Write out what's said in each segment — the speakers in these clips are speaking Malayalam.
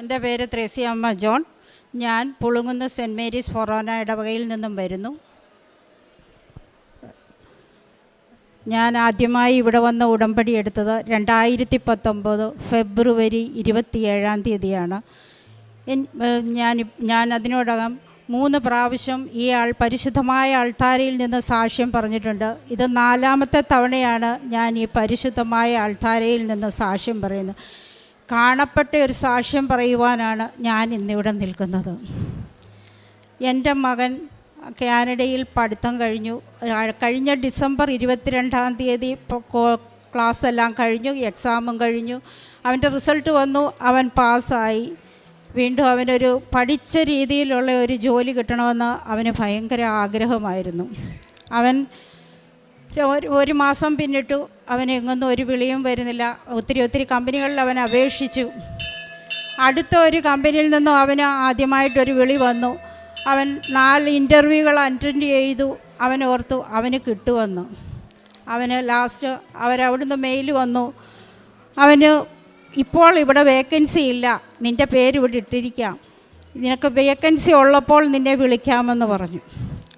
എന്റെ പേര് ത്രേസ്യമ്മ ജോൺ. ഞാൻ പുളുങ്ങുന്ന സെന്റ് മേരീസ് ഫൊറോന ഇടവകയിൽ നിന്നും വരുന്നു. ഞാൻ ആദ്യമായി ഇവിടെ വന്ന ഉടമ്പടി എടുത്തത് രണ്ടായിരത്തി പത്തൊമ്പത് ഫെബ്രുവരി ഇരുപത്തിയേഴാം തീയതിയാണ്. ഞാൻ ഞാൻ അതിനോടകം മൂന്ന് പ്രാവശ്യം ഈ ആൾ പരിശുദ്ധമായ ആൾത്താരയിൽ നിന്ന് സാക്ഷ്യം പറഞ്ഞിട്ടുണ്ട്. ഇത് നാലാമത്തെ തവണയാണ് ഞാൻ ഈ പരിശുദ്ധമായ ആൾത്താരയിൽ നിന്ന് സാക്ഷ്യം പറയുന്നത്. കാണപ്പെട്ട ഒരു സാക്ഷ്യം പറയുവാനാണ് ഞാൻ ഇന്നിവിടെ നിൽക്കുന്നത്. എന്റെ മകൻ കാനഡയിൽ പഠിത്തം കഴിഞ്ഞു. കഴിഞ്ഞ ഡിസംബർ ഇരുപത്തിരണ്ടാം തീയതി ക്ലാസ് എല്ലാം കഴിഞ്ഞു എക്സാമും കഴിഞ്ഞു. അവന്റെ റിസൾട്ട് വന്നു അവൻ പാസ്സായി. വീണ്ടും അവനൊരു പഠിച്ച രീതിയിലുള്ള ഒരു ജോലി കിട്ടണമെന്ന് അവന് ഭയങ്കര ആഗ്രഹമായിരുന്നു. അവൻ ഒരു മാസം പിന്നിട്ടു അവന് എങ്ങൊന്നും ഒരു വിളിയും വരുന്നില്ല. ഒത്തിരി ഒത്തിരി കമ്പനികളിൽ അവൻ അപേക്ഷിച്ചു. അടുത്ത ഒരു കമ്പനിയിൽ നിന്നും അവന് ആദ്യമായിട്ടൊരു വിളി വന്നു. അവൻ നാല് ഇന്റർവ്യൂകൾ അറ്റൻഡ് ചെയ്തു. അവൻ ഓർത്തു അവന് കിട്ടുമെന്ന്. അവന് ലാസ്റ്റ് അവരവിടുന്ന് മെയിൽ വന്നു. അവന് ഇപ്പോൾ ഇവിടെ വേക്കൻസി ഇല്ല. നിന്റെ പേര് ഇവിടെ ഇട്ടിരിക്കാം. നിനക്ക് വേക്കൻസി ഉള്ളപ്പോൾ നിന്നെ വിളിക്കാമെന്ന് പറഞ്ഞു.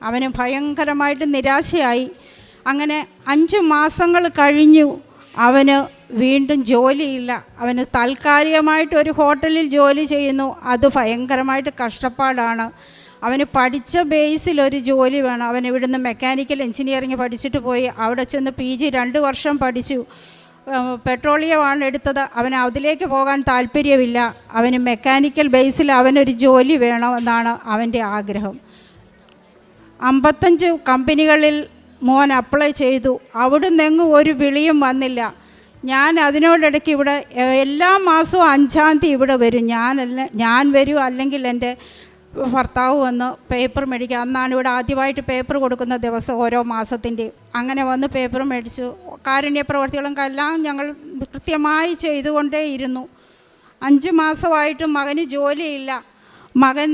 അവന് ഭയങ്കരമായിട്ട് നിരാശയായി. അങ്ങനെ അഞ്ച് മാസങ്ങൾ കഴിഞ്ഞു. അവന് വീണ്ടും ജോലിയില്ല. അവന് താൽക്കാലികമായിട്ട് ഒരു ഹോട്ടലിൽ ജോലി ചെയ്യുന്നു. അത് ഭയങ്കരമായിട്ട് കഷ്ടപ്പാടാണ്. അവന് പഠിച്ച ബേസിൽ ഒരു ജോലി വേണം. അവൻ ഇവിടുന്ന് മെക്കാനിക്കൽ എഞ്ചിനീയറിംഗ് പഠിച്ചിട്ട് പോയി. അവിടെ ചെന്ന് പി ജി രണ്ട് വർഷം പഠിച്ചു. പെട്രോളിയമാണ് എടുത്തത്. അവന് അതിലേക്ക് പോകാൻ താല്പര്യമില്ല. അവന് മെക്കാനിക്കൽ ബേസിൽ അവനൊരു ജോലി വേണമെന്നാണ് അവന്റെ ആഗ്രഹം. അമ്പത്തഞ്ച് കമ്പനികളിൽ മോൻ അപ്ലൈ ചെയ്തു. അവിടുന്ന് എങ്ങും ഒരു വിളിയും വന്നില്ല. ഞാൻ അതിനോടിടയ്ക്ക് ഇവിടെ എല്ലാ മാസവും അഞ്ചാം തീയതി ഇവിടെ വരും. ഞാനല്ല ഞാൻ വരും അല്ലെങ്കിൽ എന്റെ ഭർത്താവ് വന്ന് പേപ്പർ മേടിക്കുക അന്നാണ് ഇവിടെ ആദ്യമായിട്ട് പേപ്പർ കൊടുക്കുന്ന ദിവസം ഓരോ മാസത്തിന്റെയും അങ്ങനെ വന്ന് പേപ്പർ മേടിച്ചു. കാരുണ്യ പ്രവർത്തികളും എല്ലാം ഞങ്ങൾ കൃത്യമായി ചെയ്തുകൊണ്ടേയിരുന്നു അഞ്ച് മാസമായിട്ടും മകന് ജോലിയില്ല. മകൻ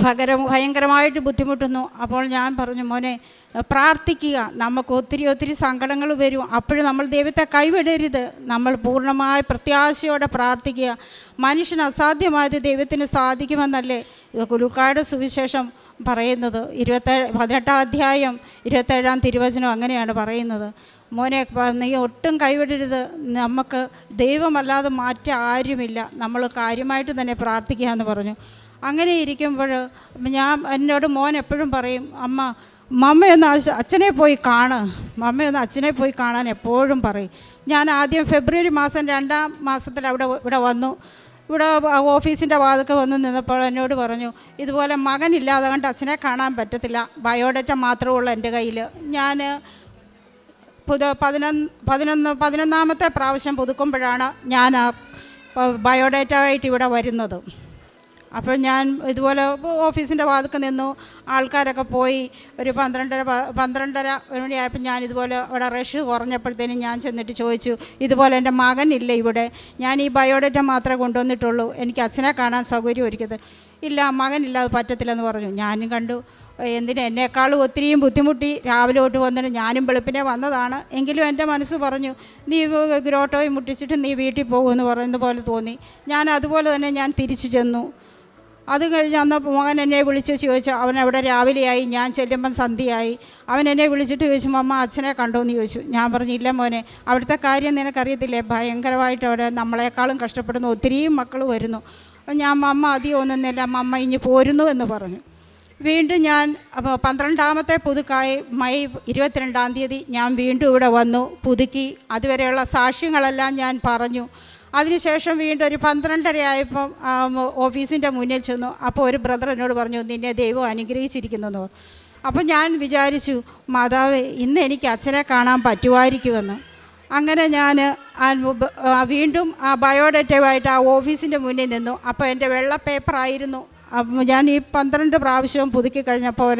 ഭയങ്കര ഭയങ്കരമായിട്ട് ബുദ്ധിമുട്ടുന്നു. അപ്പോൾ ഞാൻ പറഞ്ഞു മോനെ പ്രാർത്ഥിക്കുക. നമുക്ക് ഒത്തിരി ഒത്തിരി സങ്കടങ്ങൾ വരും. അപ്പോഴും നമ്മൾ ദൈവത്തെ കൈവിടരുത്. നമ്മൾ പൂർണമായ പ്രത്യാശയോടെ പ്രാർത്ഥിക്കുക. മനുഷ്യന് അസാധ്യമായത് ദൈവത്തിന് സാധിക്കുമെന്നല്ലേ കുലുക്കാട് സുവിശേഷം പറയുന്നത്. ഇരുപത്തേഴ് പതിനെട്ടാം അധ്യായം ഇരുപത്തേഴാം തിരുവചനം അങ്ങനെയാണ് പറയുന്നത്. മോനെ നീ ഒട്ടും കൈവിടരുത്. നമുക്ക് ദൈവമല്ലാതെ മാറ്റ ആരുമില്ല. നമ്മൾ കാര്യമായിട്ട് തന്നെ പ്രാർത്ഥിക്കുക എന്ന് പറഞ്ഞു. അങ്ങനെ ഇരിക്കുമ്പോൾ ഞാൻ എന്നോട് മോൻ എപ്പോഴും പറയും അമ്മ മമ്മയൊന്ന് അച്ഛ- അച്ഛനെ പോയി കാണ്. മമ്മയൊന്ന് അച്ഛനെ പോയി കാണാൻ എപ്പോഴും പറയും. ഞാൻ ആദ്യം ഫെബ്രുവരി മാസം രണ്ടാം മാസത്തിൽ അവിടെ ഇവിടെ വന്നു. ഇവിടെ ഓഫീസിന്റെ വാതൊക്കെ വന്ന് നിന്നപ്പോൾ എന്നോട് പറഞ്ഞു ഇതുപോലെ മകനില്ലാതെ കണ്ട് അച്ഛനെ കാണാൻ പറ്റത്തില്ല. ബയോഡേറ്റ മാത്രമേ ഉള്ളൂ എന്റെ കയ്യിൽ. ഞാൻ പുതു പതിനൊന്ന് പതിനൊന്ന് പതിനൊന്നാമത്തെ പ്രാവശ്യം പുതുക്കുമ്പോഴാണ് ഞാൻ ബയോഡേറ്റ ആയിട്ട് ഇവിടെ വരുന്നത്. അപ്പോൾ ഞാൻ ഇതുപോലെ ഓഫീസിന്റെ വാതുക്ക് നിന്നു. ആൾക്കാരൊക്കെ പോയി. ഒരു പന്ത്രണ്ടര പന്ത്രണ്ടര ഒരു മണിയായപ്പോൾ ഞാൻ ഇതുപോലെ അവിടെ റഷ് കുറഞ്ഞപ്പോഴത്തേനും ഞാൻ ചെന്നിട്ട് ചോദിച്ചു ഇതുപോലെ എന്റെ ഇല്ല ഇവിടെ? ഞാൻ ഈ ബയോഡേറ്റ മാത്രമേ കൊണ്ടുവന്നിട്ടുള്ളൂ. എനിക്ക് അച്ഛനെ കാണാൻ സൗകര്യം ഒരുക്കിയത് ഇല്ല മകൻ അത് പറ്റത്തില്ലെന്ന് പറഞ്ഞു. ഞാനും കണ്ടു. എന്തിന് എന്നെക്കാളും ഒത്തിരിയും ബുദ്ധിമുട്ടി രാവിലെ തൊട്ട് വന്നിട്ട് ഞാനും വെളുപ്പിനെ വന്നതാണ്. എങ്കിലും എന്റെ മനസ്സ് പറഞ്ഞു നീ ഗ്രോട്ടോയും മുട്ടിച്ചിട്ട് നീ വീട്ടിൽ പോകുമെന്ന് പറയുന്ന പോലെ തോന്നി. ഞാൻ അതുപോലെ തന്നെ ഞാൻ തിരിച്ചു ചെന്നു. അത് കഴിഞ്ഞ് അന്ന് മകൻ എന്നെ വിളിച്ച് ചോദിച്ചു അവൻ അവിടെ രാവിലെയായി. ഞാൻ ചെല്ലുമ്പം സന്ധ്യയായി. അവൻ എന്നെ വിളിച്ചിട്ട് ചോദിച്ചു അമ്മ അച്ഛനെ കണ്ടോ എന്ന് ചോദിച്ചു. ഞാൻ പറഞ്ഞു ഇല്ല മോനെ അവിടുത്തെ കാര്യം നിനക്കറിയത്തില്ലേ? ഭയങ്കരമായിട്ട് അവിടെ നമ്മളെക്കാളും കഷ്ടപ്പെടുന്ന ഒത്തിരിയും മക്കൾ വരുന്നു. ഞാൻ മമ്മ അധികം ഒന്നുന്നില്ല അമ്മ ഇനി പോരുന്നു എന്ന് പറഞ്ഞു. വീണ്ടും ഞാൻ അപ്പോൾ പന്ത്രണ്ടാമത്തെ പുതുക്കായി മെയ് ഇരുപത്തിരണ്ടാം തീയതി ഞാൻ വീണ്ടും ഇവിടെ വന്നു പുതുക്കി. അതുവരെയുള്ള സാക്ഷ്യങ്ങളെല്ലാം ഞാൻ പറഞ്ഞു. അതിനുശേഷം വീണ്ടും ഒരു പന്ത്രണ്ടര ആയപ്പം ഓഫീസിന്റെ മുന്നിൽ ചെന്നു. അപ്പോൾ ഒരു ബ്രദർ എന്നോട് പറഞ്ഞു നിന്നെ ദൈവം അനുഗ്രഹിച്ചിരിക്കുന്നു അപ്പോൾ ഞാൻ വിചാരിച്ചു മാതാവ് ഇന്ന് എനിക്ക് അച്ഛനെ കാണാൻ പറ്റുമായിരിക്കുമെന്ന്. അങ്ങനെ ഞാൻ വീണ്ടും ആ ബയോഡേറ്റയുമായിട്ട് ആ ഓഫീസിന്റെ മുന്നിൽ നിന്നു. അപ്പോൾ എന്റെ വെള്ള പേപ്പറായിരുന്നു അപ്പം ഞാൻ ഈ പന്ത്രണ്ട് പ്രാവശ്യവും പുതുക്കി കഴിഞ്ഞപ്പോൾ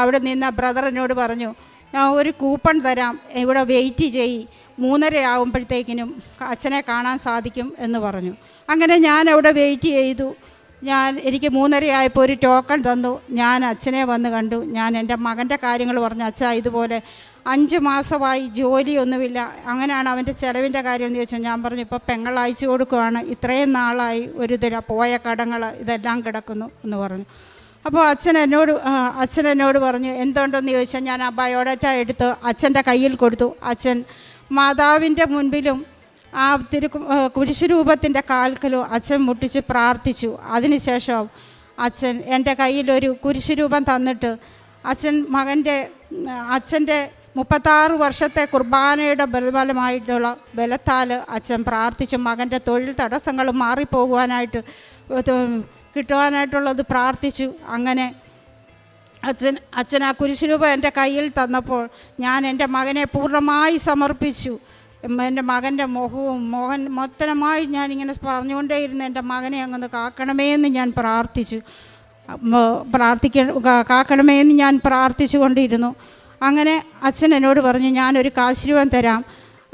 അവിടെ നിന്ന ബ്രദറിനോട് പറഞ്ഞു ഞാൻ ഒരു കൂപ്പൺ തരാം ഇവിടെ വെയിറ്റ് ചെയ്യ്. മൂന്നര ആകുമ്പോഴത്തേക്കിനും അച്ഛനെ കാണാൻ സാധിക്കും എന്ന് പറഞ്ഞു. അങ്ങനെ ഞാൻ അവിടെ വെയിറ്റ് ചെയ്തു. ഞാൻ എനിക്ക് മൂന്നരയായപ്പോൾ ഒരു ടോക്കൺ തന്നു. ഞാൻ അച്ഛനെ വന്ന് കണ്ടു. ഞാൻ എന്റെ മകന്റെ കാര്യങ്ങൾ പറഞ്ഞു. അച്ഛ ഇതുപോലെ അഞ്ച് മാസമായി ജോലിയൊന്നുമില്ല. അങ്ങനെയാണ് അവന്റെ ചിലവിന്റെ കാര്യം എന്ന് ചോദിച്ചാൽ ഞാൻ പറഞ്ഞു ഇപ്പോൾ പെങ്ങൾ അയച്ചു കൊടുക്കുവാണ്. ഇത്രയും നാളായി ഒരു ഇതില പോയ കടങ്ങൾ ഇതെല്ലാം കിടക്കുന്നു എന്ന് പറഞ്ഞു. അപ്പോൾ അച്ഛൻ എന്നോട് അച്ഛൻ എന്നോട് പറഞ്ഞു എന്തുണ്ടെന്ന് ചോദിച്ചാൽ ഞാൻ ആ ബയോഡാറ്റ എടുത്ത് അച്ഛന്റെ കയ്യിൽ കൊടുത്തു. അച്ഛൻ മാതാവിന്റെ മുൻപിലും ആ തിരു കുരിശുരൂപത്തിന്റെ കാൽക്കലും അച്ഛൻ മുട്ടിച്ച് പ്രാർത്ഥിച്ചു. അതിനുശേഷം അച്ഛൻ എന്റെ കയ്യിലൊരു കുരിശുരൂപം തന്നിട്ട് അച്ഛൻ മകന്റെ അച്ഛന്റെ മുപ്പത്താറ് വർഷത്തെ കുർബാനയുടെ ബലബലമായിട്ടുള്ള ബലത്താൽ അച്ഛൻ പ്രാർത്ഥിച്ചു. മകന്റെ തൊഴിൽ തടസ്സങ്ങൾ മാറിപ്പോകുവാനായിട്ട് കിട്ടുവാനായിട്ടുള്ളത് പ്രാർത്ഥിച്ചു. അങ്ങനെ അച്ഛൻ അച്ഛൻ ആ കുരിശുരൂപ എന്റെ കയ്യിൽ തന്നപ്പോൾ ഞാൻ എന്റെ മകനെ പൂർണമായി സമർപ്പിച്ചു. എന്റെ മകന്റെ മുഖവും മോഹൻ മൊത്തമായി ഞാനിങ്ങനെ പറഞ്ഞുകൊണ്ടേയിരുന്നു എന്റെ മകനെ അങ്ങ് കാക്കണമേ എന്ന് ഞാൻ പ്രാർത്ഥിച്ചു. പ്രാർത്ഥിക്ക കാക്കണമേ എന്ന് ഞാൻ പ്രാർത്ഥിച്ചു കൊണ്ടിരുന്നു അങ്ങനെ അച്ഛൻ എന്നോട് പറഞ്ഞു ഞാനൊരു കാശുരൂപം തരാം.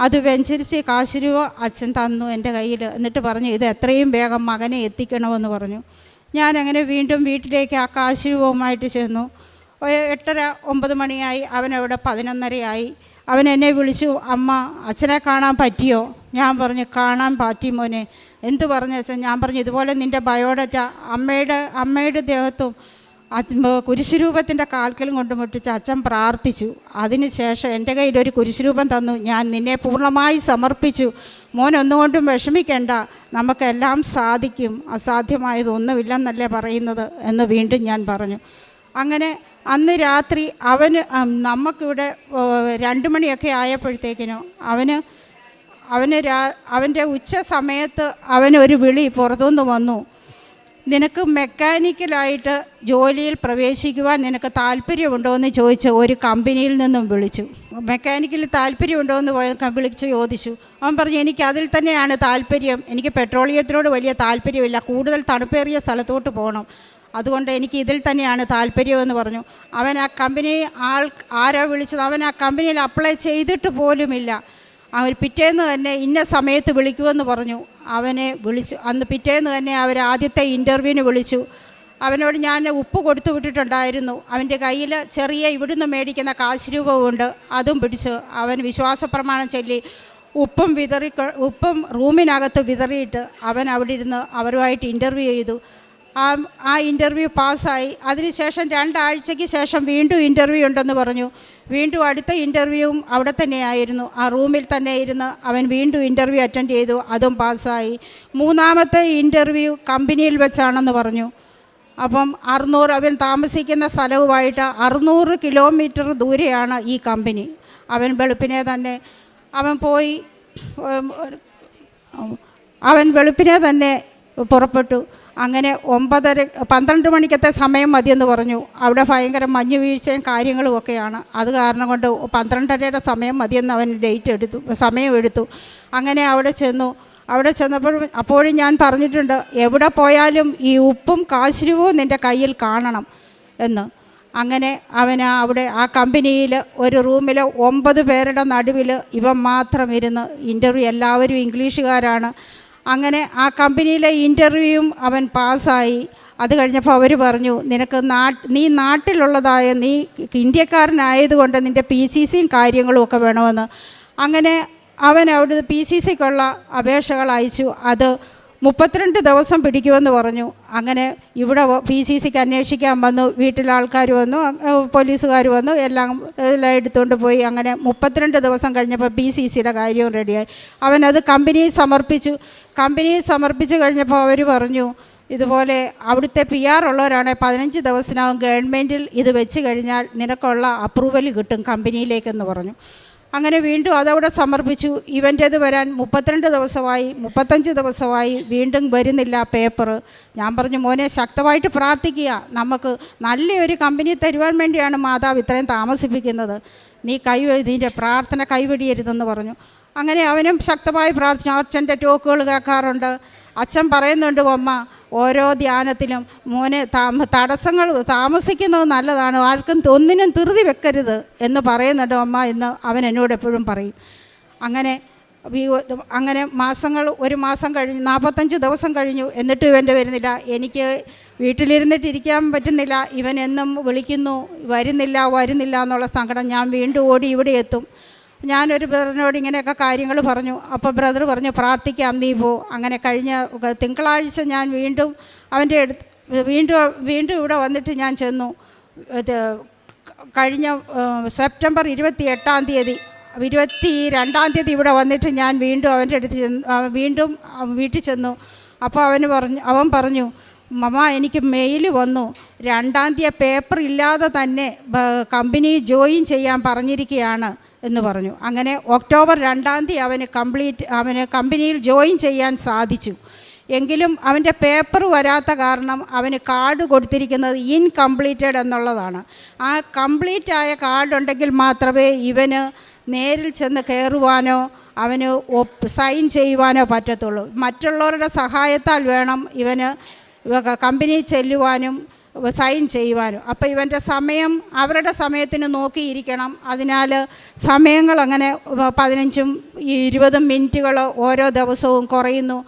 അത് വെഞ്ചരിച്ച് കാശുരൂപ അച്ഛൻ തന്നു എന്റെ കയ്യിൽ. എന്നിട്ട് പറഞ്ഞു ഇത് എത്രയും വേഗം മകനെ എത്തിക്കണമെന്ന് പറഞ്ഞു. ഞാനങ്ങനെ വീണ്ടും വീട്ടിലേക്ക് ആ കാശുരൂപവുമായിട്ട് ചെന്നു. എട്ടര ഒമ്പത് മണിയായി. അവനവിടെ പതിനൊന്നരയായി. അവൻ എന്നെ വിളിച്ചു അമ്മ അച്ഛനെ കാണാൻ പറ്റിയോ? ഞാൻ പറഞ്ഞു കാണാൻ പറ്റി മോനെ. എന്ത് പറഞ്ഞു അച്ഛൻ? ഞാൻ പറഞ്ഞു ഇതുപോലെ നിന്റെ ബയോഡറ്റ അമ്മയുടെ അമ്മയുടെ ദേഹത്തും കുരിശുരൂപത്തിന്റെ കാൽക്കലും കൊണ്ട് മുട്ടിച്ച് അച്ഛൻ പ്രാർത്ഥിച്ചു. അതിനുശേഷം എന്റെ കയ്യിൽ ഒരു കുരിശുരൂപം തന്നു. ഞാൻ നിന്നെ പൂർണമായി സമർപ്പിച്ചു. മോൻ ഒന്നുകൊണ്ടും വിഷമിക്കേണ്ട. നമുക്കെല്ലാം സാധിക്കും. അസാധ്യമായതൊന്നുമില്ലെന്നല്ലേ പറയുന്നത്? എന്ന് വീണ്ടും ഞാൻ പറഞ്ഞു. അങ്ങനെ അന്ന് രാത്രി അവന് നമുക്കിവിടെ രണ്ട് മണിയൊക്കെ ആയപ്പോഴത്തേക്കിനും അവന് അവന് രാ അവന്റെ ഉച്ച സമയത്ത് അവനൊരു വിളി പുറത്തുനിന്ന് വന്നു. നിനക്ക് മെക്കാനിക്കലായിട്ട് ജോലിയിൽ പ്രവേശിക്കുവാൻ നിനക്ക് താല്പര്യമുണ്ടോ എന്ന് ചോദിച്ച് ഒരു കമ്പനിയിൽ നിന്നും വിളിച്ചു. മെക്കാനിക്കൽ താല്പര്യമുണ്ടോ എന്ന് വിളിച്ച് ചോദിച്ചു. അവൻ പറഞ്ഞു എനിക്ക് അതിൽ തന്നെയാണ് താല്പര്യം. എനിക്ക് പെട്രോളിയത്തിനോട് വലിയ താല്പര്യമില്ല. കൂടുതൽ തണുപ്പേറിയ സ്ഥലത്തോട്ട് പോകണം. അതുകൊണ്ട് എനിക്ക് ഇതിൽ തന്നെയാണ് താല്പര്യമെന്ന് പറഞ്ഞു. അവൻ ആ കമ്പനി ആൾ ആരോ വിളിച്ചത്? അവൻ ആ കമ്പനിയിൽ അപ്ലൈ ചെയ്തിട്ട് പോലുമില്ല. അവർ പിറ്റേന്ന് തന്നെ ഇന്ന സമയത്ത് വിളിക്കുമെന്ന് പറഞ്ഞു. അവനെ വിളിച്ചു. അന്ന് പിറ്റേന്ന് തന്നെ അവർ ആദ്യത്തെ ഇന്റർവ്യൂവിന് വിളിച്ചു. അവനോട് ഞാൻ ഉപ്പ് കൊടുത്തു വിട്ടിട്ടുണ്ടായിരുന്നു. അവന്റെ കയ്യിൽ ചെറിയ ഇവിടുന്ന് മേടിക്കുന്ന കാശ് രൂപമുണ്ട് അതും പിടിച്ച് അവൻ വിശ്വാസ പ്രമാണം ചൊല്ലി ഉപ്പും വിതറി ഉപ്പും റൂമിനകത്ത് വിതറിയിട്ട് അവൻ അവിടെ ഇരുന്ന് അവരുമായിട്ട് ഇന്റർവ്യൂ ചെയ്തു. ആ ആ ഇന്റർവ്യൂ പാസ്സായി. അതിനുശേഷം രണ്ടാഴ്ചയ്ക്ക് ശേഷം വീണ്ടും ഇന്റർവ്യൂ ഉണ്ടെന്ന് പറഞ്ഞു. വീണ്ടും അടുത്ത ഇന്റർവ്യൂവും അവിടെ തന്നെയായിരുന്നു. ആ റൂമിൽ തന്നെ ഇരുന്ന് അവൻ വീണ്ടും ഇന്റർവ്യൂ അറ്റൻഡ് ചെയ്തു. അതും പാസ്സായി. മൂന്നാമത്തെ ഇന്റർവ്യൂ കമ്പനിയിൽ വെച്ചാണെന്ന് പറഞ്ഞു. അപ്പം അറുന്നൂറ് അവൻ താമസിക്കുന്ന സ്ഥലവുമായിട്ട് അറുന്നൂറ് കിലോമീറ്റർ ദൂരെയാണ് ഈ കമ്പനി. അവൻ വെളുപ്പിനെ തന്നെ അവൻ പോയി അവൻ വെളുപ്പിനെ തന്നെ പുറപ്പെട്ടു. അങ്ങനെ ഒമ്പതര പന്ത്രണ്ട് മണിക്കത്തെ സമയം മതിയെന്ന് പറഞ്ഞു. അവിടെ ഭയങ്കര മഞ്ഞ് വീഴ്ചയും കാര്യങ്ങളും ഒക്കെയാണ്. അത് കാരണം കൊണ്ട് പന്ത്രണ്ടരയുടെ സമയം മതിയെന്ന് അവൻ ഡേറ്റ് എടുത്തു സമയം എടുത്തു. അങ്ങനെ അവിടെ ചെന്നു. അവിടെ ചെന്നപ്പോഴും അപ്പോഴും ഞാൻ പറഞ്ഞിട്ടുണ്ട് എവിടെ പോയാലും ഈ ഉപ്പും കാശുരുവും നിന്റെ കയ്യിൽ കാണണം എന്ന്. അങ്ങനെ അവൻ അവിടെ ആ കമ്പനിയിൽ ഒരു റൂമിൽ ഒമ്പത് പേരുടെ നടുവിൽ ഇവൻ മാത്രം ഇരുന്ന് ഇന്റർവ്യൂ എല്ലാവരും ഇംഗ്ലീഷുകാരാണ്. അങ്ങനെ ആ കമ്പനിയിലെ ഇന്റർവ്യൂവും അവൻ പാസ്സായി. അത് കഴിഞ്ഞപ്പോൾ അവർ പറഞ്ഞു നിനക്ക് നാട്ട് നീ നാട്ടിലുള്ളതായ നീ ഇന്ത്യക്കാരനായതുകൊണ്ട് നിന്റെ പി സി സിയും കാര്യങ്ങളും ഒക്കെ വേണമെന്ന്. അങ്ങനെ അവൻ അവിടുന്ന് പി സി സിക്കുള്ള അപേക്ഷകൾ അയച്ചു. അത് മുപ്പത്തിരണ്ട് ദിവസം പിടിക്കുമെന്ന് പറഞ്ഞു. അങ്ങനെ ഇവിടെ പി സി സിക്ക് അന്വേഷിക്കാൻ വന്നു. വീട്ടിലെ ആൾക്കാർ വന്നു. പോലീസുകാർ വന്നു. എല്ലാം എല്ലാം എടുത്തുകൊണ്ട് പോയി. അങ്ങനെ മുപ്പത്തിരണ്ട് ദിവസം കഴിഞ്ഞപ്പോൾ പി സി സിയുടെ കാര്യവും റെഡിയായി. അവനത് കമ്പനിയിൽ സമർപ്പിച്ചു. കമ്പനിയിൽ സമർപ്പിച്ചു കഴിഞ്ഞപ്പോൾ അവർ പറഞ്ഞു ഇതുപോലെ അവിടുത്തെ പി ആർ ഉള്ളവരാണെങ്കിൽ പതിനഞ്ച് ദിവസത്തിനകം ഗവൺമെന്റിൽ ഇത് വെച്ച് കഴിഞ്ഞാൽ നിനക്കുള്ള അപ്രൂവൽ കിട്ടും കമ്പനിയിലേക്കെന്ന് പറഞ്ഞു. അങ്ങനെ വീണ്ടും അതവിടെ സമർപ്പിച്ചു. ഇവന്റേത് വരാൻ മുപ്പത്തിരണ്ട് ദിവസമായി മുപ്പത്തഞ്ച് ദിവസമായി വീണ്ടും വരുന്നില്ല പേപ്പർ ഞാൻ പറഞ്ഞു മോനെ ശക്തമായിട്ട് പ്രാർത്ഥിക്കുക. നമുക്ക് നല്ലൊരു കമ്പനി തരുവാൻ വേണ്ടിയാണ് മാതാവ് ഇത്രയും താമസിപ്പിക്കുന്നത്. നീ കൈ ഇതിന്റെ പ്രാർത്ഥന കൈവെടിയരുതെന്ന് പറഞ്ഞു. അങ്ങനെ അവനും ശക്തമായി പ്രാർത്ഥിച്ചു. അച്ഛന്റെ ടോക്കുകൾ കേൾക്കാറുണ്ട്. അച്ഛൻ പറയുന്നുണ്ട് അമ്മ ഓരോ ധ്യാനത്തിലും മോനെ താമ തടസ്സങ്ങൾ താമസിക്കുന്നത് നല്ലതാണ്. ആർക്കും ഒന്നിനും ധൃതി വെക്കരുത്. എന്ന് പറയുന്നുണ്ട് അമ്മ എന്ന് അവൻ എന്നോട് എപ്പോഴും പറയും. അങ്ങനെ അങ്ങനെ മാസങ്ങൾ ഒരു മാസം കഴിഞ്ഞ് നാൽപ്പത്തഞ്ച് ദിവസം കഴിഞ്ഞു. എന്നിട്ട് ഇവന്റെ വരുന്നില്ല. എനിക്ക് വീട്ടിലിരുന്നിട്ട് ഇരിക്കാൻ പറ്റുന്നില്ല. ഇവൻ എന്നും വിളിക്കുന്നു വരുന്നില്ല വരുന്നില്ല എന്നുള്ള സങ്കടം ഞാൻ വീണ്ടും ഓടി ഇവിടെ എത്തും. ഞാനൊരു ബ്രദറിനോട് ഇങ്ങനെയൊക്കെ കാര്യങ്ങൾ പറഞ്ഞു. അപ്പോൾ ബ്രദർ പറഞ്ഞു പ്രാർത്ഥിക്കാം നീ പോ അങ്ങനെ കഴിഞ്ഞ തിങ്കളാഴ്ച ഞാൻ വീണ്ടും അവന്റെ അടുത്ത് വീണ്ടും വീണ്ടും ഇവിടെ വന്നിട്ട് ഞാൻ ചെന്നു. കഴിഞ്ഞ സെപ്റ്റംബർ ഇരുപത്തി എട്ടാം തീയതി ഇരുപത്തി രണ്ടാം തീയതി ഇവിടെ വന്നിട്ട് ഞാൻ വീണ്ടും അവന്റെ അടുത്ത് ചെന്ന് വീണ്ടും വീട്ടിൽ ചെന്നു. അപ്പോൾ അവന് പറഞ്ഞു അവൻ പറഞ്ഞു മമ എനിക്ക് മെയിൽ വന്നു. രണ്ടാം തീയതി പേപ്പർ ഇല്ലാതെ തന്നെ കമ്പനി ജോയിൻ ചെയ്യാൻ പറഞ്ഞിരിക്കുകയാണ്. എന്ന് പറഞ്ഞു. അങ്ങനെ ഒക്ടോബർ രണ്ടാം തീയതി അവന് കംപ്ലീറ്റ് അവന് കമ്പനിയിൽ ജോയിൻ ചെയ്യാൻ സാധിച്ചു. എങ്കിലും അവന്റെ പേപ്പർ വരാത്ത കാരണം അവന് കാർഡ് കൊടുത്തിരിക്കുന്നത് ഇൻകംപ്ലീറ്റഡ് എന്നുള്ളതാണ്. ആ കംപ്ലീറ്റ് ആയ കാർഡ് ഉണ്ടെങ്കിൽ മാത്രമേ ഇവന് നേരിൽ ചെന്ന് കയറുവാനോ അവന് സൈൻ ചെയ്യുവാനോ പറ്റത്തുള്ളൂ. മറ്റുള്ളവരുടെ സഹായത്താൽ വേണം ഇവന് കമ്പനി ചെല്ലുവാനും സൈൻ ചെയ്യുവാനും. അപ്പോൾ ഇവന്റെ സമയം അവരുടെ സമയത്തിന് നോക്കിയിരിക്കണം. അതിനാൽ സമയങ്ങൾ അങ്ങനെ പതിനഞ്ചും ഇരുപതും മിനിറ്റുകൾ ഓരോ ദിവസവും കുറയുന്നു.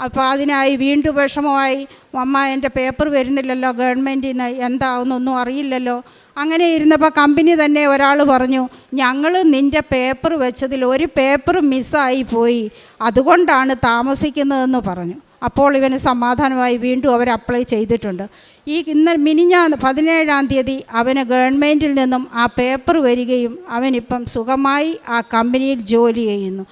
അപ്പോൾ അതിനായി വീണ്ടും വിഷമമായി അമ്മ എന്റെ പേപ്പർ വരുന്നില്ലല്ലോ ഗവൺമെന്റിൽ നിന്ന് എന്താവുന്നൊന്നും അറിയില്ലല്ലോ. അങ്ങനെ ഇരുന്നപ്പോൾ കമ്പനി തന്നെ ഒരാൾ പറഞ്ഞു ഞങ്ങൾ നിന്റെ പേപ്പർ വെച്ചതിൽ ഒരു പേപ്പർ മിസ്സായി പോയി. അതുകൊണ്ടാണ് താമസിക്കുന്നതെന്ന് പറഞ്ഞു. അപ്പോൾ ഇവന് സമാധാനമായി വീണ്ടും അവർ അപ്ലൈ ചെയ്തിട്ടുണ്ട്. ഈ ഇന്ന് മിനിഞ്ഞാന്ന് പതിനേഴാം തീയതി അവന് ഗവൺമെന്റിൽ നിന്നും ആ പേപ്പർ വരികയും അവനിപ്പം സുഖമായി ആ കമ്പനിയിൽ ജോലി ചെയ്യുന്നു.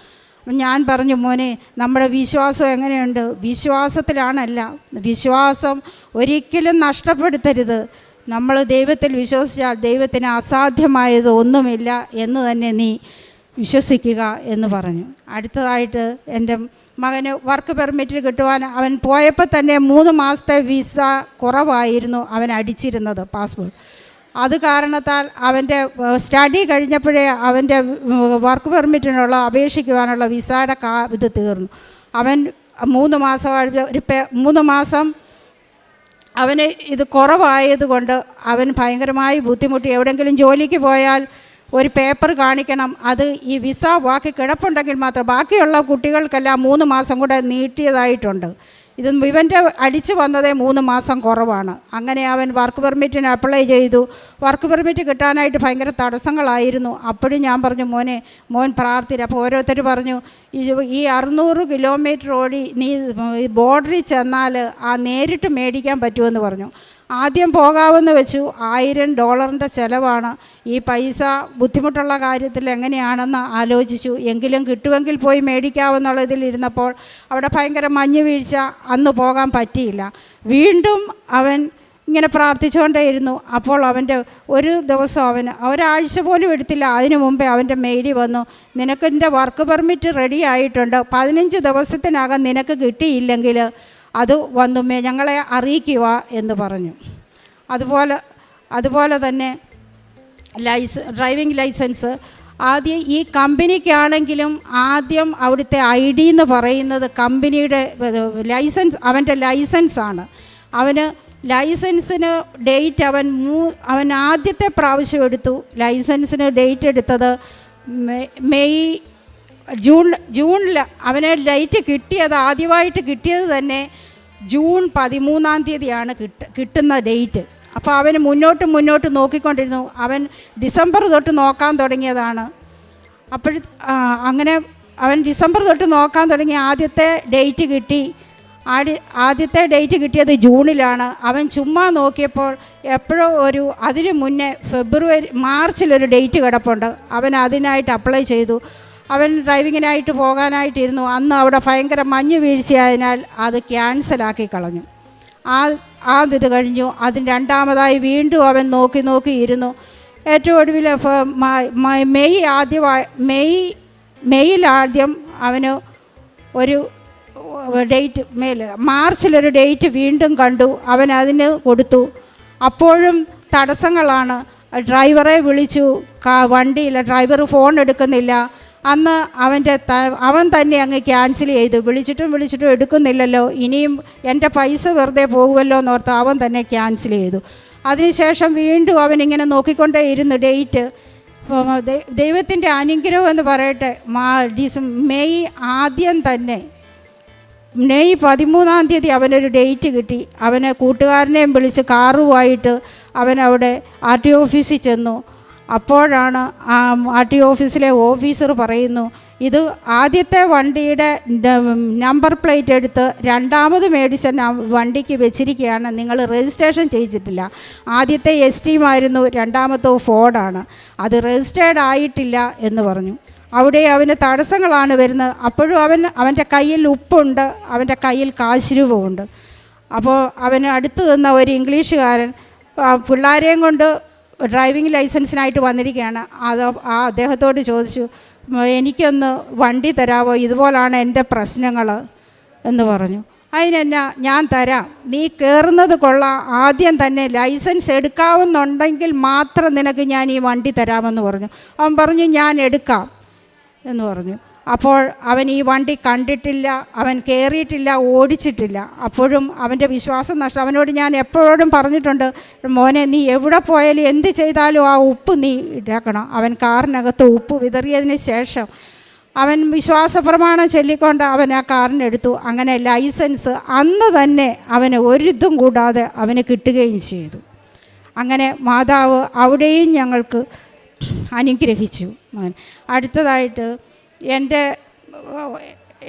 ഞാൻ പറഞ്ഞു മോനെ നമ്മുടെ വിശ്വാസം എങ്ങനെയുണ്ട്? വിശ്വാസത്തിലാണല്ല. വിശ്വാസം ഒരിക്കലും നഷ്ടപ്പെടുത്തരുത്. നമ്മൾ ദൈവത്തിൽ വിശ്വസിച്ചാൽ ദൈവത്തിന് അസാധ്യമായത് ഒന്നുമില്ല എന്ന് തന്നെ നീ വിശ്വസിക്കുക എന്ന് പറഞ്ഞു. അടുത്തതായിട്ട് എന്റെ മകന് വർക്ക് പെർമിറ്റ് കിട്ടുവാൻ അവൻ പോയപ്പോൾ തന്നെ മൂന്ന് മാസത്തെ വിസ കുറവായിരുന്നു അവൻ അടിച്ചിരുന്നത് പാസ്പോർട്ട്. അത് കാരണത്താൽ അവന്റെ സ്റ്റഡി കഴിഞ്ഞപ്പോഴേ അവന്റെ വർക്ക് പെർമിറ്റിനുള്ള അപേക്ഷിക്കുവാനുള്ള വിസയുടെ കാ ഇത് തീർന്നു. അവൻ മൂന്ന് മാസം ഒരു മൂന്ന് മാസം അവന് ഇത് കുറവായതുകൊണ്ട് അവൻ ഭയങ്കരമായി ബുദ്ധിമുട്ടി. എവിടെയെങ്കിലും ജോലിക്ക് പോയാൽ ഒരു പേപ്പർ കാണിക്കണം. അത് ഈ വിസ ബാക്കി കിടപ്പുണ്ടെങ്കിൽ മാത്രം ബാക്കിയുള്ള കുട്ടികൾക്കെല്ലാം മൂന്ന് മാസം കൂടെ നീട്ടിയതായിട്ടുണ്ട്. ഇത് ഇവന്റെ അടിച്ചു വന്നതേ മൂന്ന് മാസം കുറവാണ്. അങ്ങനെ അവൻ വർക്ക് പെർമിറ്റിന് അപ്ലൈ ചെയ്തു. വർക്ക് പെർമിറ്റ് കിട്ടാനായിട്ട് ഭയങ്കര തടസ്സങ്ങളായിരുന്നു. അപ്പോഴും ഞാൻ പറഞ്ഞു മോനെ മോൻ പ്രാർത്ഥിര അപ്പോൾ ഓരോരുത്തർ പറഞ്ഞു ഈ അറുന്നൂറ് കിലോമീറ്റർ ഓടി നീ ബോർഡറിൽ ചെന്നാൽ ആ നേരിട്ട് മേടിക്കാൻ പറ്റുമെന്ന് പറഞ്ഞു. ആദ്യം പോകാമെന്ന് വെച്ചു. ആയിരം ഡോളറിന്റെ ചിലവാണ്. ഈ പൈസ ബുദ്ധിമുട്ടുള്ള കാര്യത്തിൽ എങ്ങനെയാണെന്ന് ആലോചിച്ചു. എങ്കിലും കിട്ടുമെങ്കിൽ പോയി മേടിക്കാമെന്നുള്ള ഇതിലിരുന്നപ്പോൾ അവിടെ ഭയങ്കര മഞ്ഞ് വീഴ്ച. അന്ന് പോകാൻ പറ്റിയില്ല. വീണ്ടും അവൻ ഇങ്ങനെ പ്രാർത്ഥിച്ചുകൊണ്ടേയിരുന്നു. അപ്പോൾ അവന്റെ ഒരു ദിവസം അവന് ഒരാഴ്ച പോലും എടുത്തില്ല. അതിനു മുമ്പേ അവന്റെ മെയിൽ വന്നു. നിനക്ക് എന്റെ വർക്ക് പെർമിറ്റ് റെഡി ആയിട്ടുണ്ട്. പതിനഞ്ച് ദിവസത്തിനകം നിനക്ക് കിട്ടിയില്ലെങ്കിൽ അത് വന്നുമേ ഞങ്ങളെ അറിയിക്കുക എന്ന് പറഞ്ഞു. അതുപോലെ അതുപോലെ തന്നെ ലൈസ് ഡ്രൈവിംഗ് ലൈസൻസ്. ആദ്യം ഈ കമ്പനിക്കാണെങ്കിലും ആദ്യം അവിടുത്തെ ഐ ഡി എന്ന് പറയുന്നത് കമ്പനിയുടെ ലൈസൻസ് അവന്റെ ലൈസൻസാണ്. അവന് ലൈസൻസിന് ഡേറ്റ് അവൻ മൂ അവൻ ആദ്യത്തെ പ്രാവശ്യം എടുത്തു ലൈസൻസിന് ഡേറ്റ് എടുത്തത് മെയ് ജൂൺ ജൂണിൽ അവന് ഡേറ്റ് കിട്ടിയത് ആദ്യമായിട്ട് കിട്ടിയത് തന്നെ ജൂൺ പതിമൂന്നാം തീയതിയാണ് കിട്ട കിട്ടുന്ന ഡേറ്റ്. അപ്പോൾ അവൻ മുന്നോട്ട് മുന്നോട്ട് നോക്കിക്കൊണ്ടിരുന്നു. അവൻ ഡിസംബർ തൊട്ട് നോക്കാൻ തുടങ്ങിയതാണ്. അപ്പോൾ അങ്ങനെ അവൻ ഡിസംബർ തൊട്ട് നോക്കാൻ തുടങ്ങി. ആദ്യത്തെ ഡേറ്റ് കിട്ടി. ആടി ആദ്യത്തെ ഡേറ്റ് കിട്ടിയത് ജൂണിലാണ്. അവൻ ചുമ്മാ നോക്കിയപ്പോൾ എപ്പോഴോ ഒരു അതിനു മുന്നേ ഫെബ്രുവരി മാർച്ചിലൊരു ഡേറ്റ് കിടപ്പുണ്ട്. അവൻ അതിനായിട്ട് അപ്ലൈ ചെയ്തു. അവൻ ഡ്രൈവിങ്ങിനായിട്ട് പോകാനായിട്ടിരുന്നു. അന്ന് അവിടെ ഭയങ്കര മഞ്ഞ് വീഴ്ചയായതിനാൽ അത് ക്യാൻസലാക്കി കളഞ്ഞു. ആ ആ ഇത് കഴിഞ്ഞു. അതിന് രണ്ടാമതായി വീണ്ടും അവൻ നോക്കി നോക്കി ഇരുന്നു. ഏറ്റവും ഒടുവിൽ മെയ് ആദ്യമായി മെയ് മെയ്യിൽ ആദ്യം അവന് ഒരു ഡേറ്റ് മേല മാർച്ചിലൊരു ഡേറ്റ് വീണ്ടും കണ്ടു. അവൻ അതിന് കൊടുത്തു. അപ്പോഴും തടസ്സങ്ങളാണ്. ഡ്രൈവറെ വിളിച്ചു. വണ്ടിയില്ല ഡ്രൈവർ ഫോൺ എടുക്കുന്നില്ല. അന്ന് അവന്റെ അവൻ തന്നെ അങ്ങ് ക്യാൻസൽ ചെയ്തു. വിളിച്ചിട്ടും വിളിച്ചിട്ടും എടുക്കുന്നില്ലല്ലോ. ഇനിയും എന്റെ പൈസ വെറുതെ പോകുമല്ലോ എന്നോർത്ത് അവൻ തന്നെ ക്യാൻസൽ ചെയ്തു. അതിനുശേഷം വീണ്ടും അവൻ ഇങ്ങനെ നോക്കിക്കൊണ്ടേ ഇരുന്നു ഡേറ്റ്. ദൈവത്തിന്റെ അനുഗ്രഹം എന്ന് പറയട്ടെ മാ ഡിസം മെയ് ആദ്യം തന്നെ. മെയ് പതിമൂന്നാം തീയതി അവനൊരു ഡേറ്റ് കിട്ടി. അവനെ കൂട്ടുകാരനെയും വിളിച്ച് കാറുമായിട്ട് അവനവിടെ ആർ ടി ഓഫീസിൽ ചെന്നു. അപ്പോഴാണ് ആ ആർ ടി ഓഫീസിലെ ഓഫീസർ പറയുന്നു ഇത് ആദ്യത്തെ വണ്ടിയുടെ നമ്പർ പ്ലേറ്റ് എടുത്ത് രണ്ടാമത് മേടിച്ച വണ്ടിക്ക് വെച്ചിരിക്കുകയാണ്. നിങ്ങൾ രജിസ്ട്രേഷൻ ചെയ്തിട്ടില്ല. ആദ്യത്തെ എസ് ടിയുമായിരുന്നു രണ്ടാമത്തെ ഫോർഡാണ്. അത് രജിസ്റ്റേർഡ് ആയിട്ടില്ല എന്ന് പറഞ്ഞു. അവിടെ അവന് തടസ്സങ്ങളാണ് വരുന്നത്. അപ്പോഴും അവൻ അവന്റെ കയ്യിൽ ഉപ്പുണ്ട് അവന്റെ കയ്യിൽ കാശുരൂപമുണ്ട്. അപ്പോൾ അവന് അടുത്ത് നിന്ന ഒരു ഇംഗ്ലീഷുകാരൻ പിള്ളേരെയും കൊണ്ട് ഡ്രൈവിംഗ് ലൈസൻസിനായിട്ട് വന്നിരിക്കുകയാണ്. അത് ആ അദ്ദേഹത്തോട് ചോദിച്ചു എനിക്കൊന്ന് വണ്ടി തരാമോ ഇതുപോലാണ് എന്റെ പ്രശ്നങ്ങൾ എന്ന് പറഞ്ഞു. അതിനെന്നാ ഞാൻ തരാം. നീ കയറുന്നത് കൊള്ളാം. ആദ്യം തന്നെ ലൈസൻസ് എടുക്കാവുന്നുണ്ടെങ്കിൽ മാത്രം നിനക്ക് ഞാൻ ഈ വണ്ടി തരാമെന്ന് പറഞ്ഞു. അവൻ പറഞ്ഞു ഞാൻ എടുക്കാം. എന്ന് പറഞ്ഞു. അപ്പോൾ അവൻ ഈ വണ്ടി കണ്ടിട്ടില്ല അവൻ കയറിയിട്ടില്ല ഓടിച്ചിട്ടില്ല. അപ്പോഴും അവന്റെ വിശ്വാസം നഷ്ടം. അവനോട് ഞാൻ എപ്പോഴും പറഞ്ഞിട്ടുണ്ട് മോനെ നീ എവിടെ പോയാലും എന്ത് ചെയ്താലും ആ ഉപ്പ് നീ ഇടാക്കണം. അവൻ കാറിനകത്ത് ഉപ്പ് വിതറിയതിന് ശേഷം അവൻ വിശ്വാസപ്രമാണം ചൊല്ലിക്കൊണ്ട് അവൻ ആ കാറിനെടുത്തു. അങ്ങനെ ലൈസൻസ് അന്ന് തന്നെ അവന് ഒരിതും കൂടാതെ അവന് കിട്ടുകയും ചെയ്തു. അങ്ങനെ മാതാവ് അവിടെയും ഞങ്ങൾക്ക് അനുഗ്രഹിച്ചു. അടുത്തതായിട്ട് എന്റെ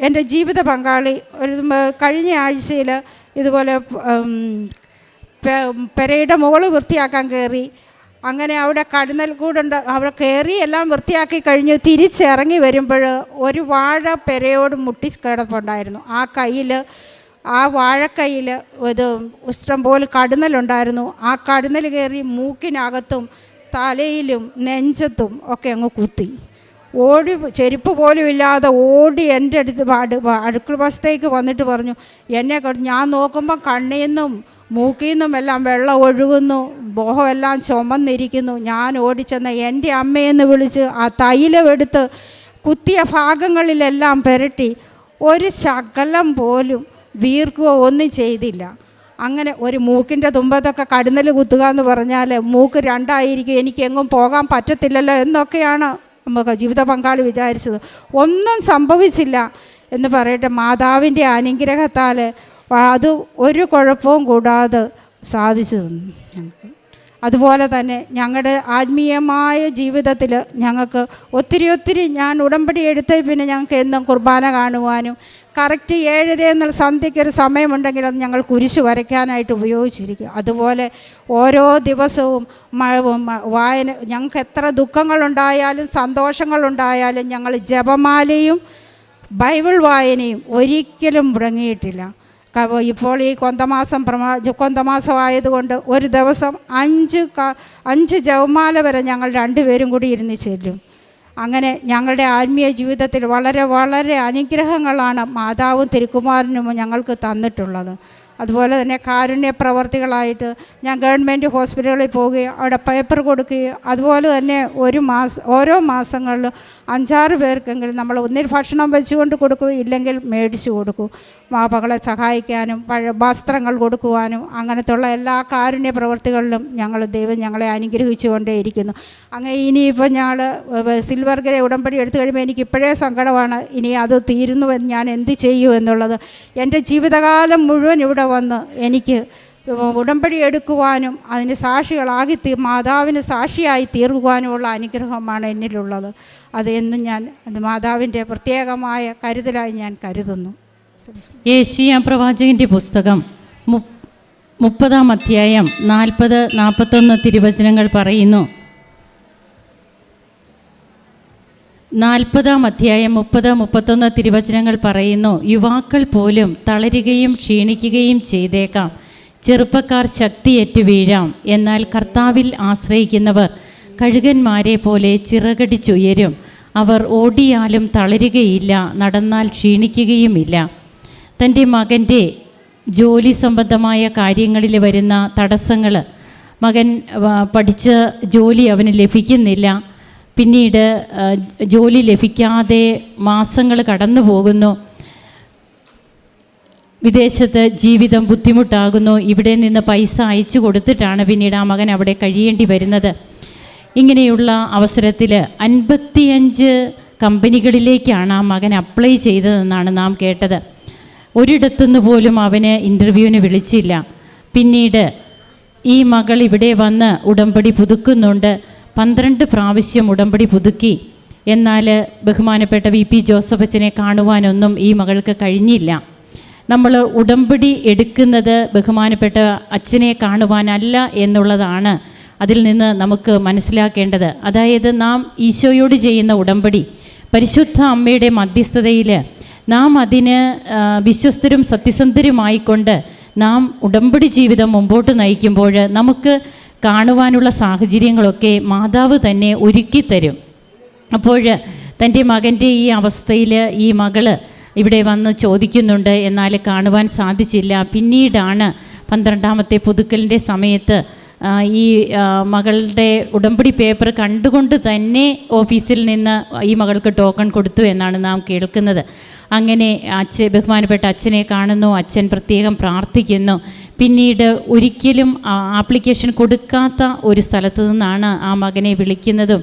എന്റെ ജീവിത പങ്കാളി ഒരു കഴിഞ്ഞ ആഴ്ചയിൽ ഇതുപോലെ പെരയുടെ മുകൾ വൃത്തിയാക്കാൻ കയറി. അങ്ങനെ അവിടെ കടന്നൽ കൂടുണ്ട്. അവിടെ കയറി എല്ലാം വൃത്തിയാക്കി കഴിഞ്ഞ് തിരിച്ചിറങ്ങി വരുമ്പോൾ ഒരു വാഴ പെരയോട് മുട്ടി കിടപ്പുണ്ടായിരുന്നു. ആ കയ്യിൽ ആ വാഴക്കൈയിൽ ഇത് ഇഷ്ടം പോലെ കടുന്നലുണ്ടായിരുന്നു ആ കടുന്നൽ കയറി മൂക്കിനകത്തും തലയിലും നെഞ്ചത്തും ഒക്കെ അങ്ങ് കുത്തി. ഓടി ചെരുപ്പ് പോലും ഇല്ലാതെ ഓടി എന്റെ അടുത്ത് അടു അടുക്കള വശത്തേക്ക് വന്നിട്ട് പറഞ്ഞു എന്നെ ഞാൻ നോക്കുമ്പോൾ കണ്ണിൽ നിന്നും മൂക്കിൽ നിന്നും എല്ലാം വെള്ളം ഒഴുകുന്നു ബോഹമെല്ലാം ചുമന്നിരിക്കുന്നു. ഞാൻ ഓടിച്ചെന്ന എന്റെ അമ്മയെന്ന് വിളിച്ച് ആ തൈലമെടുത്ത് കുത്തിയ ഭാഗങ്ങളിലെല്ലാം പുരട്ടി. ഒരു ശകലം പോലും വീർക്കുകയോ ഒന്നും ചെയ്തില്ല. അങ്ങനെ ഒരു മൂക്കിന്റെ തുമ്പത്തൊക്കെ കടുന്നൽ കുത്തുക എന്ന് പറഞ്ഞാൽ മൂക്ക് രണ്ടായിരിക്കും എനിക്കെങ്ങും പോകാൻ പറ്റത്തില്ലല്ലോ എന്നൊക്കെയാണ് നമുക്ക് ജീവിത പങ്കാളി വിചാരിച്ചത്. ഒന്നും സംഭവിച്ചില്ല എന്ന് പറയട്ടെ മാതാവിന്റെ അനുഗ്രഹത്താൽ അത് ഒരു കുഴപ്പവും കൂടാതെ സാധിച്ചു തന്നു ഞങ്ങൾക്ക് അതുപോലെ തന്നെ ഞങ്ങളുടെ ആത്മീയമായ ജീവിതത്തിൽ ഞങ്ങൾക്ക് ഒത്തിരി ഒത്തിരി ഞാൻ ഉടമ്പടി എടുത്ത പിന്നെ ഞങ്ങൾക്ക് എന്നും കുർബാന കാണുവാനും കറക്റ്റ് ഏഴര എന്നുള്ള സന്ധ്യയ്ക്ക് ഒരു സമയമുണ്ടെങ്കിൽ അത് ഞങ്ങൾ കുരിശ് വരയ്ക്കാനായിട്ട് ഉപയോഗിച്ചിരിക്കും. അതുപോലെ ഓരോ ദിവസവും വായന ഞങ്ങൾക്ക് എത്ര ദുഃഖങ്ങളുണ്ടായാലും സന്തോഷങ്ങളുണ്ടായാലും ഞങ്ങൾ ജപമാലയും ബൈബിൾ വായനയും ഒരിക്കലും മുടങ്ങിയിട്ടില്ല. ഇപ്പോൾ ഈ കൊന്തമാസം പ്രമാ കൊന്തമാസമായതുകൊണ്ട് ഒരു ദിവസം അഞ്ച് അഞ്ച് ജവമാല വരെ ഞങ്ങൾ രണ്ടുപേരും കൂടി ഇരുന്ന് ചെല്ലും. അങ്ങനെ ഞങ്ങളുടെ ആത്മീയ ജീവിതത്തിൽ വളരെ വളരെ അനുഗ്രഹങ്ങളാണ് മാതാവും തിരുക്കുമാരനും ഞങ്ങൾക്ക് തന്നിട്ടുള്ളത്. അതുപോലെ തന്നെ കാരുണ്യ പ്രവർത്തികളായിട്ട് ഞാൻ ഗവൺമെന്റ് ഹോസ്പിറ്റലുകളിൽ പോവുകയും അവിടെ പേപ്പർ കൊടുക്കുകയും അതുപോലെ തന്നെ ഒരു മാസം ഓരോ മാസങ്ങളിലും അഞ്ചാറ് പേർക്കെങ്കിലും നമ്മൾ ഒന്നിൽ ഭക്ഷണം വെച്ചുകൊണ്ട് കൊടുക്കും ഇല്ലെങ്കിൽ മേടിച്ചു കൊടുക്കും. മാപ്പകളെ സഹായിക്കാനും പഴ വസ്ത്രങ്ങൾ കൊടുക്കുവാനും അങ്ങനത്തുള്ള എല്ലാ കാരുണ്യ പ്രവൃത്തികളിലും ഞങ്ങൾ ദൈവം ഞങ്ങളെ അനുഗ്രഹിച്ചു കൊണ്ടേയിരിക്കുന്നു അങ്ങനെ ഇനിയിപ്പോൾ ഞങ്ങൾ സിൽവർ ഗ്രേ ഉടമ്പടി എടുത്തു കഴിയുമ്പോൾ എനിക്ക് ഇപ്പോഴേ സങ്കടമാണ്. ഇനി അത് തീരുന്നുവെന്ന് ഞാൻ എന്ത് ചെയ്യൂ എന്നുള്ളത്. എന്റെ ജീവിതകാലം മുഴുവൻ ഇവിടെ വന്ന് എനിക്ക് ഉടമ്പടി എടുക്കുവാനും അതിന് സാക്ഷികളാകി തീ മാതാവിന് സാക്ഷിയായി തീർക്കുവാനുമുള്ള അനുഗ്രഹമാണ് എന്നിലുള്ളത്. അത് എന്നും ഞാൻ മാതാവിന്റെ പ്രത്യേകമായ കരുതലായി ഞാൻ കരുതുന്നു. ഏഷ്യ പ്രവാചകന്റെ പുസ്തകം മുപ്പതാം അധ്യായം നാൽപ്പത് നാൽപ്പത്തൊന്ന് തിരുവചനങ്ങൾ പറയുന്നു. നാൽപ്പതാം അധ്യായം മുപ്പത് മുപ്പത്തൊന്ന് തിരുവചനങ്ങൾ പറയുന്നു യുവാക്കൾ പോലും തളരുകയും ക്ഷീണിക്കുകയും ചെയ്തേക്കാം. ചെറുപ്പക്കാർ ശക്തിയേറ്റ് വീഴാം എന്നാൽ കർത്താവിൽ ആശ്രയിക്കുന്നവർ കഴുകന്മാരെ പോലെ ചിറകടിച്ചുയരും. അവർ ഓടിയാലും തളരുകയില്ല നടന്നാൽ ക്ഷീണിക്കുകയുമില്ല. തന്റെ മകന്റെ ജോലി സംബന്ധമായ കാര്യങ്ങളിൽ വരുന്ന തടസ്സങ്ങൾ മകൻ പഠിച്ച ജോലി അവന് ലഭിക്കുന്നില്ല. പിന്നീട് ജോലി ലഭിക്കാതെ മാസങ്ങൾ കടന്നു പോകുന്നു വിദേശത്ത് ജീവിതം ബുദ്ധിമുട്ടാകുന്നു. ഇവിടെ നിന്ന് പൈസ അയച്ചു കൊടുത്തിട്ടാണ് പിന്നീട് ആ മകൻ അവിടെ കഴിയേണ്ടി വരുന്നത്. ഇങ്ങനെയുള്ള അവസരത്തിൽ അൻപത്തിയഞ്ച് കമ്പനികളിലേക്കാണ് ആ മകൻ അപ്ലൈ ചെയ്തതെന്നാണ് നാം കേട്ടത്. ഒരിടത്തുനിന്ന് പോലും അവന് ഇന്റർവ്യൂവിന് വിളിച്ചില്ല. പിന്നീട് ഈ മകൾ ഇവിടെ വന്ന് ഉടമ്പടി പുതുക്കുന്നുണ്ട്. പന്ത്രണ്ട് പ്രാവശ്യം ഉടമ്പടി പുതുക്കി. എന്നാൽ ബഹുമാനപ്പെട്ട വി പി ജോസഫച്ചനെ കാണുവാനൊന്നും ഈ മകൾക്ക് കഴിഞ്ഞില്ല. നമ്മൾ ഉടമ്പടി എടുക്കുന്നത് ബഹുമാനപ്പെട്ട അച്ഛനെ കാണുവാനല്ല എന്നുള്ളതാണ് അതിൽ നിന്ന് നമുക്ക് മനസ്സിലാക്കേണ്ടത്. അതായത് നാം ഈശോയോട് ചെയ്യുന്ന ഉടമ്പടി പരിശുദ്ധ അമ്മയുടെ മധ്യസ്ഥതയിൽ നാം അതിന് വിശ്വസ്തരും സത്യസന്ധരുമായിക്കൊണ്ട് നാം ഉടമ്പടി ജീവിതം മുമ്പോട്ട് നയിക്കുമ്പോൾ നമുക്ക് കാണുവാനുള്ള സാഹചര്യങ്ങളൊക്കെ മാതാവ് തന്നെ ഒരുക്കി തരും അപ്പോൾ തന്റെ മകന്റെ ഈ അവസ്ഥയിൽ ഈ മകൾ ഇവിടെ വന്ന് ചോദിക്കുന്നുണ്ട് എന്നാൽ കാണുവാൻ സാധിച്ചില്ല. പിന്നീടാണ് പന്ത്രണ്ടാമത്തെ പുതുക്കലിന്റെ സമയത്ത് ഈ മകളുടെ ഉടമ്പടി പേപ്പർ കണ്ടുകൊണ്ട് തന്നെ ഓഫീസിൽ നിന്ന് ഈ മകൾക്ക് ടോക്കൺ കൊടുത്തു എന്നാണ് നാം കേൾക്കുന്നത്. അങ്ങനെ അച്ഛ ബഹുമാനപ്പെട്ട അച്ഛനെ കാണുന്നു അച്ഛൻ പ്രത്യേകം പ്രാർത്ഥിക്കുന്നു. പിന്നീട് ഒരിക്കലും ആപ്ലിക്കേഷൻ കൊടുക്കാത്ത ഒരു സ്ഥലത്തു നിന്നാണ് ആ മകനെ വിളിക്കുന്നതും.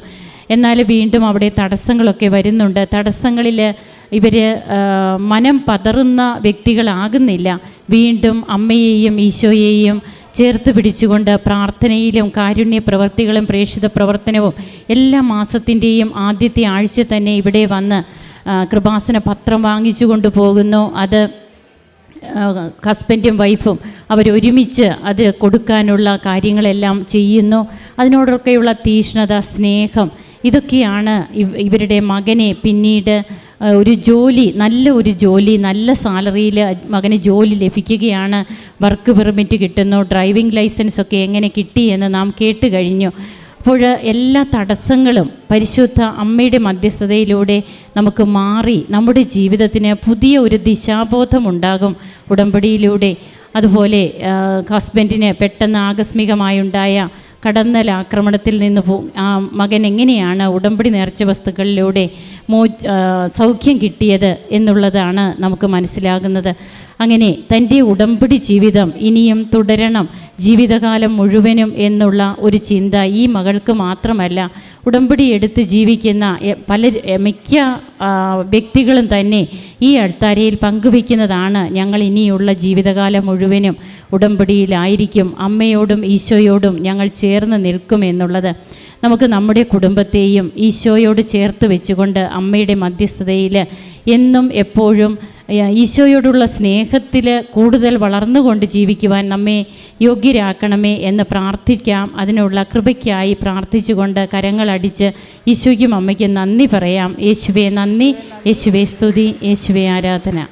എന്നാൽ വീണ്ടും അവിടെ തടസ്സങ്ങളൊക്കെ വരുന്നുണ്ട്. തടസ്സങ്ങളിൽ ഇവർ മനം പതറുന്ന വ്യക്തികളാകുന്നില്ല. വീണ്ടും അമ്മയെയും ഈശോയെയും ചേർത്ത് പിടിച്ചുകൊണ്ട് പ്രാർത്ഥനയിലും കാരുണ്യ പ്രവർത്തികളും പ്രേക്ഷിത പ്രവർത്തനവും എല്ലാ മാസത്തിന്റെയും ആദ്യത്തെ ആഴ്ച തന്നെ ഇവിടെ വന്ന് കൃപാസന പത്രം വാങ്ങിച്ചു കൊണ്ടുപോകുന്നു അത് ഹസ്ബൻഡും വൈഫും അവരൊരുമിച്ച് അത് കൊടുക്കാനുള്ള കാര്യങ്ങളെല്ലാം ചെയ്യുന്നു. അതിനോടൊക്കെയുള്ള തീഷ്ണത സ്നേഹം ഇതൊക്കെയാണ് ഇവരുടെ മകനെ പിന്നീട് ഒരു ജോലി നല്ല ഒരു ജോലി നല്ല സാലറിയിൽ മകന് ജോലി ലഭിക്കുകയാണ്. വർക്ക് പെർമിറ്റ് കിട്ടുന്നു ഡ്രൈവിംഗ് ലൈസൻസ് ഒക്കെ എങ്ങനെ കിട്ടി എന്ന് നാം കേട്ട് കഴിഞ്ഞു. അപ്പോൾ എല്ലാ തടസ്സങ്ങളും പരിശുദ്ധ അമ്മയുടെ മധ്യസ്ഥതയിലൂടെ നമുക്ക് മാറി നമ്മുടെ ജീവിതത്തിന് പുതിയ ഒരു ദിശാബോധമുണ്ടാകും ഉടമ്പടിയിലൂടെ. അതുപോലെ ഹസ്ബൻഡിന് പെട്ടെന്ന് ആകസ്മികമായുണ്ടായ കടന്നൽ ആക്രമണത്തിൽ നിന്ന് ആ മകൻ എങ്ങനെയാണ് ഉടമ്പടി നേർച്ച വസ്തുക്കളിലൂടെ മോ സൗഖ്യം കിട്ടിയത് എന്നുള്ളതാണ് നമുക്ക് മനസ്സിലാകുന്നത്. അങ്ങനെ തന്റെ ഉടമ്പടി ജീവിതം ഇനിയും തുടരണം. ജീവിതകാലം മുഴുവനും എന്നുള്ള ഒരു ചിന്ത ഈ മകൾക്ക് മാത്രമല്ല. ഉടമ്പടി എടുത്ത് ജീവിക്കുന്ന പല മിക്ക വ്യക്തികളും തന്നെ ഈ അൾത്താരയിൽ പങ്കുവെക്കുന്നതാണ് ഞങ്ങൾ ഇനിയുള്ള ജീവിതകാലം മുഴുവനും ഉടമ്പടിയിലായിരിക്കും. അമ്മയോടും ഈശോയോടും ഞങ്ങൾ ചേർന്ന് നിൽക്കും എന്നുള്ളത്. നമുക്ക് നമ്മുടെ കുടുംബത്തെയും ഈശോയോട് ചേർത്ത് വെച്ചുകൊണ്ട് അമ്മയുടെ മധ്യസ്ഥതയിൽ എന്നും എപ്പോഴും ഈശോയോടുള്ള സ്നേഹത്തിൽ കൂടുതൽ വളർന്നുകൊണ്ട് ജീവിക്കുവാൻ നമ്മെ യോഗ്യരാക്കണമേ എന്ന് പ്രാർത്ഥിക്കാം. അതിനുള്ള കൃപയ്ക്കായി പ്രാർത്ഥിച്ചുകൊണ്ട് കരങ്ങളടിച്ച് ഈശോയ്ക്കും അമ്മയ്ക്കും നന്ദി പറയാം. യേശുവേ നന്ദി. യേശുവേ സ്തുതി. യേശുവേ ആരാധന.